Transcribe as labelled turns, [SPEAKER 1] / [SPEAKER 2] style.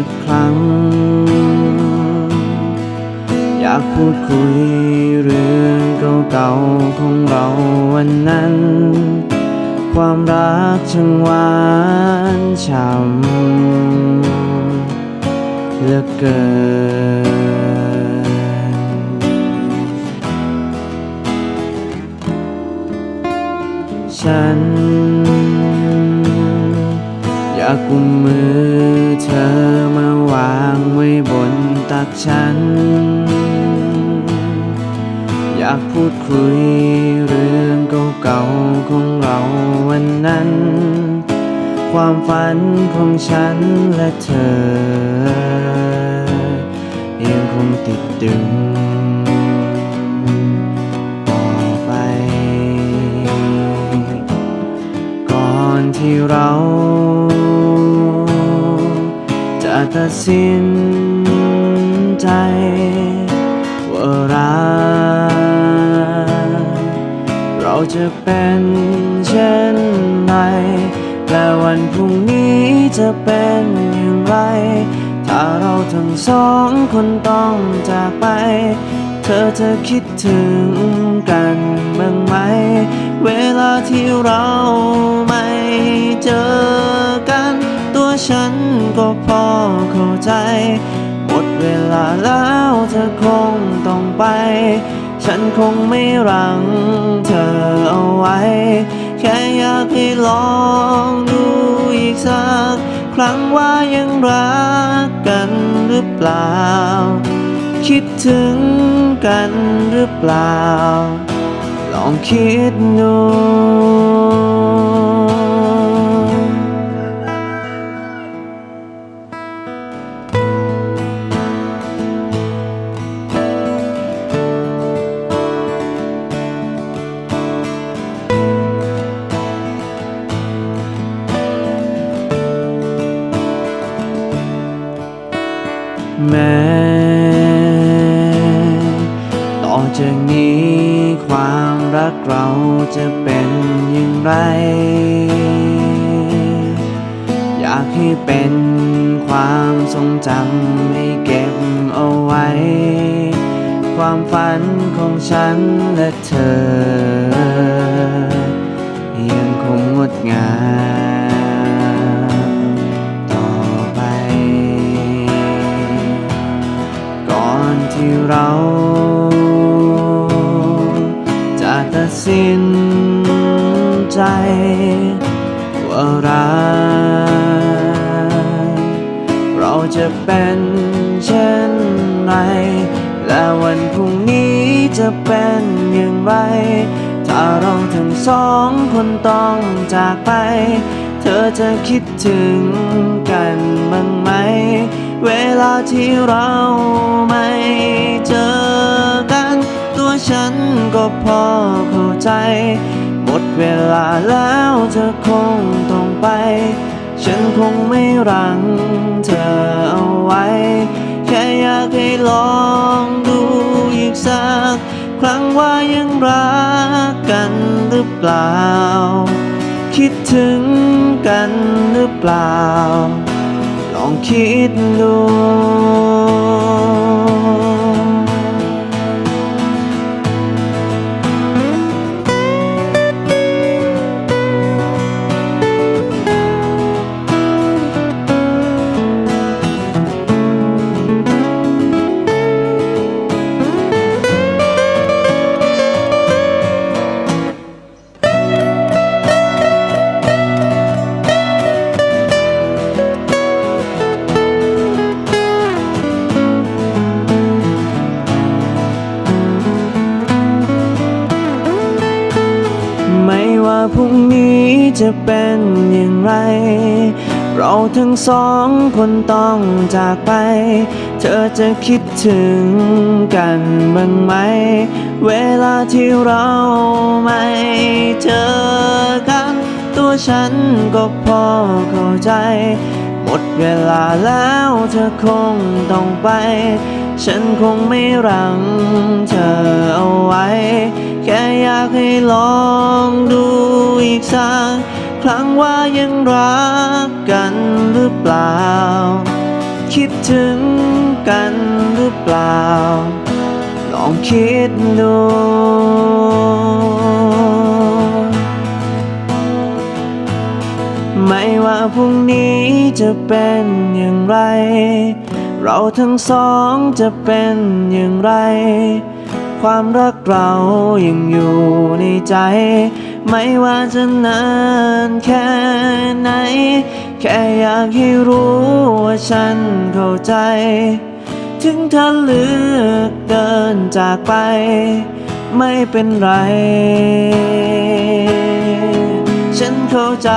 [SPEAKER 1] ักครั้ง อยากพูดคุยเรื่องเก่าๆของเราวันนั้น ความรักช่างหวานช้ำเลือเกินฉัน อยากกุมมือ ฉัน อยากพูดคุยเรื่องเก่าๆของเราวันนั้น ความฝันของฉันและเธอ ยังคงติดดึงต่อไป ก่อนที่เราจะตัดสิน ใจว่ารักเราจะเป็นเช่นไรและวันพรุ่งนี้จะเป็นอย่างไร ถ้าเราทั้งสองคนต้องจากไป เธอจะคิดถึงกันบ้างไหม เวลาที่เราไม่เจอกัน ตัวฉันก็พอเข้าใจ มดเวลาแล้วเธอคงต้องไป ฉันคงไม่รังเธอเอาไว้ แค่อยากให้ลองดูอีกสัก ครั้งว่ายังรักกันหรือเปล่า คิดถึงกันหรือเปล่า ลองคิดดู เราจะเป็นอย่างไร อยากให้เป็นความทรงจำให้เก็บเอาไว้ ความฝันของฉันและเธอ สินใจ ว่ารักเราจะเป็นเช่นไร และวันพรุ่งนี้จะเป็นอย่างไร ถ้าเราทั้งสองคนต้องจากไป เธอจะคิดถึงกันบ้างไหม เวลาที่เราไม่ ก็พอเข้าใจ หมดเวลาแล้วเธอคงต้องไป ฉันคงไม่รังเธอเอาไว้ แค่อยากให้ลองดูอีกสัก ครั้งว่ายังรักกันหรือเปล่า คิดถึงกันหรือเปล่า ลองคิดดู ว่าพรุ่งนี้จะเป็นอย่างไร เราทั้งสองคนต้องจากไป เธอจะคิดถึงกันบ้างไหม เวลาที่เราไม่เจอกัน ตัวฉันก็พอเข้าใจ หมดเวลาแล้วเธอคงต้องไป ฉันคงไม่รังเธอเอาไว้ แค่อยากให้ลอง อีกสักครั้งว่ายังรักกันหรือเปล่า คิดถึงกันหรือเปล่า ลองคิดดูไม่ว่าพรุ่งนี้จะเป็นอย่างไร เราทั้งสองจะเป็นอย่างไร ความรักเรายังอยู่ในใจ ไม่ว่าจะนานแค่ไหน แค่อยากให้รู้ว่าฉันเข้าใจ ถึงเธอเลือกเดินจากไป ไม่เป็นไร ฉันเข้าใจ